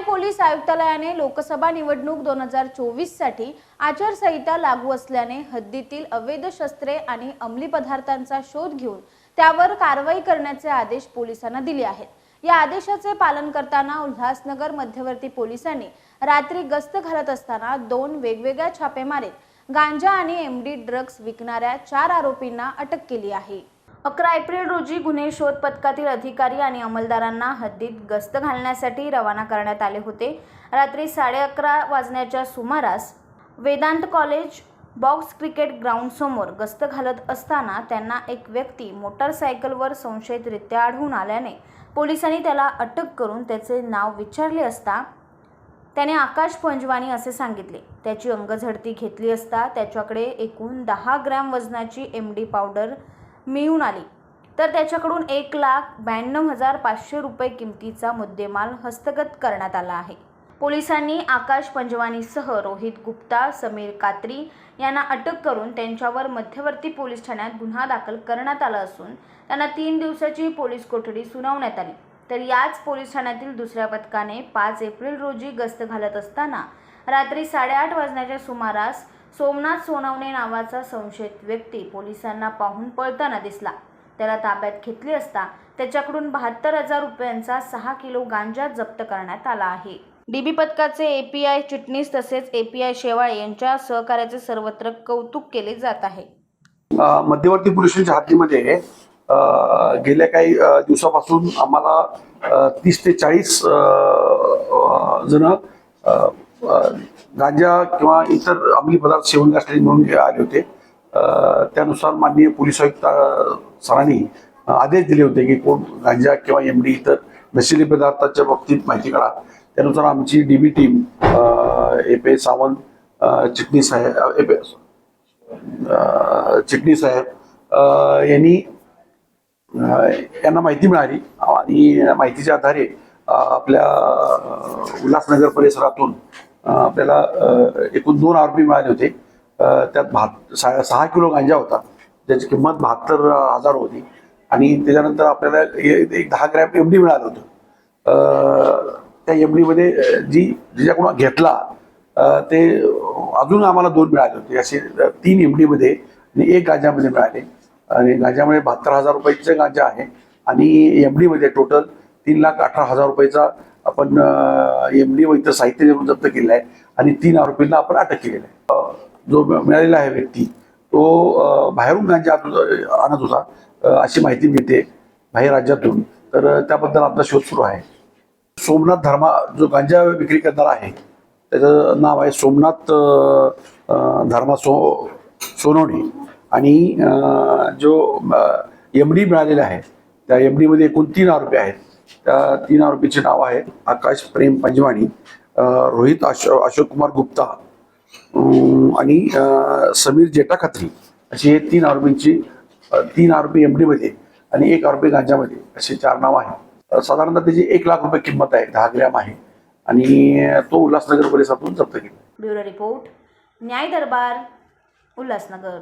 Police आयुक्तालयाने Lok Sabha निवडणूक दोन हजार चोवीससाठी आचारसंहिता लागू असल्याने हद्दीतील अवैध शस्त्रे आणि अंमली पदार्थांचा शोध घेऊन त्यावर कारवाई करण्याचे आदेश पोलिसांना दिले आहेत. या आदेशाचे पालन करताना उल्हासनगर मध्यवर्ती पोलिसांनी रात्री गस्त घालत असताना दोन वेगवेगळ्या छापे मारीत गांजा आणि एमडी ड्रग्ज विकणाऱ्या चार आरोपींना अटक केली आहे. अकरा एप्रिल रोजी गुन्हे शोध पथकातील अधिकारी आणि अंमलदारांना हद्दीत गस्त घालण्यासाठी रवाना करण्यात आले होते. रात्री साडे अकरा वाजण्याच्या सुमारास वेदांत कॉलेज बॉक्स क्रिकेट ग्राउंडसमोर गस्त घालत असताना त्यांना एक व्यक्ती मोटारसायकलवर संशयितरित्या आढळून आल्याने पोलिसांनी त्याला अटक करून त्याचे नाव विचारले असता त्याने आकाश पंजवानी असे सांगितले. त्याची अंगझडती घेतली असता त्याच्याकडे एकूण दहा ग्रॅम वजनाची एम डी पावडर मिळून आली. तर त्याच्याकडून एक लाख ब्याण्णव हजार पाचशे रुपये किमतीचा मुद्देमाल हस्तगत करण्यात आला आहे. पोलिसांनी आकाश पंजवानीसह रोहित गुप्ता समीर कात्री यांना अटक करून त्यांच्यावर मध्यवर्ती पोलीस ठाण्यात गुन्हा दाखल करण्यात आला असून त्यांना तीन दिवसाची पोलीस कोठडी सुनावण्यात आली. तर याच पोलीस ठाण्यातील दुसऱ्या पथकाने पाच एप्रिल रोजी गस्त घालत असताना रात्री साडेआठ वाजण्याच्या सुमारास सोमनाथ सोनवणे नावाचा संशयित व्यक्ती पोलिसांना पाहून पळताना दिसला. त्याला ताब्यात घेतली असता त्याच्याकडून बहात्तर हजार रुपयांचा सहा किलो गांजा जप्त करण्यात आला आहे. डीबी पथकाचे एपीआय चिटणीस तसेच एपीआय शेवाळे यांच्या सहकार्याचे सर्वत्र कौतुक केले जात आहे. मध्यवर्ती पोलिसांच्या हद्दीमध्ये गेल्या काही दिवसापासून आम्हाला तीस ते चाळीस जण गांजा किंवा इतर अंमली पदार्थ सेवन करण्यासाठी म्हणून आले होते त्यानुसार माननीय पोलीस आयुक्त सरांनी आदेश दिले होते की कोण गांजा किंवा एमडी इतर नशिली पदार्थाच्या बाबतीत माहिती काढा. त्यानुसार आमची डीबी टीम ए सावंत चिटणी चिटणीस एपे चिटणी चिटणीस साहेब यांनी यांना माहिती मिळाली आणि माहितीच्या आधारे आपल्या उल्हासनगर परिसरातून आपल्याला एकूण दोन आरोपी मिळाले होते. त्यात भात सहा सहा किलो गांजा होता. त्याची किंमत बहात्तर हजार होती. आणि त्याच्यानंतर आपल्याला एक दहा ग्रॅम एम डी मिळालं होतं. त्या एम डीमध्ये जी जिच्याकडून घेतला ते अजून आम्हाला दोन मिळाले होते. असे तीन एम डीमध्ये आणि एक गांजामध्ये मिळाले. आणि गांजामध्ये बहात्तर हजार रुपयाचं गांजा आहे. आणि एम डीमध्ये टोटल तीन लाख अठरा हजार रुपयाचा आपण एम डी व इतर साहित्य देऊन जप्त केलेलं आहे आणि तीन आरोपींना आपण अटक केलेलं आहे. जो मिळालेला आहे व्यक्ती तो बाहेरून गांजा आणत होता अशी माहिती मिळते बाहेर राज्यातून. तर त्याबद्दल आपला शोध सुरू आहे. सोमनाथ धर्मा जो गांजा विक्री करणारा आहे त्याचं नाव आहे सोमनाथ धर्मा सो सोनवणे. आणि जो एम डी मिळालेला आहे त्या एम डीमध्ये एकूण तीन आरोपी आहेत. त्या तीन आरोपीचे नाव आहे आकाश प्रेम पंजवाणी रोहित अशो अशोक कुमार गुप्ता आणि समीर जेटा खत्री अशी हे तीन आरोपींची तीन आरोपी एम डीमध्ये आणि एक आरोपी गांजामध्ये असे चार नाव आहेत. साधारणतः त्याची एक लाख रुपये किंमत आहे दहा ग्रॅम आहे. आणि तो उल्हासनगर परिसरातून जप्त केला. ब्युरो रिपोर्ट न्याय दरबार उल्हासनगर.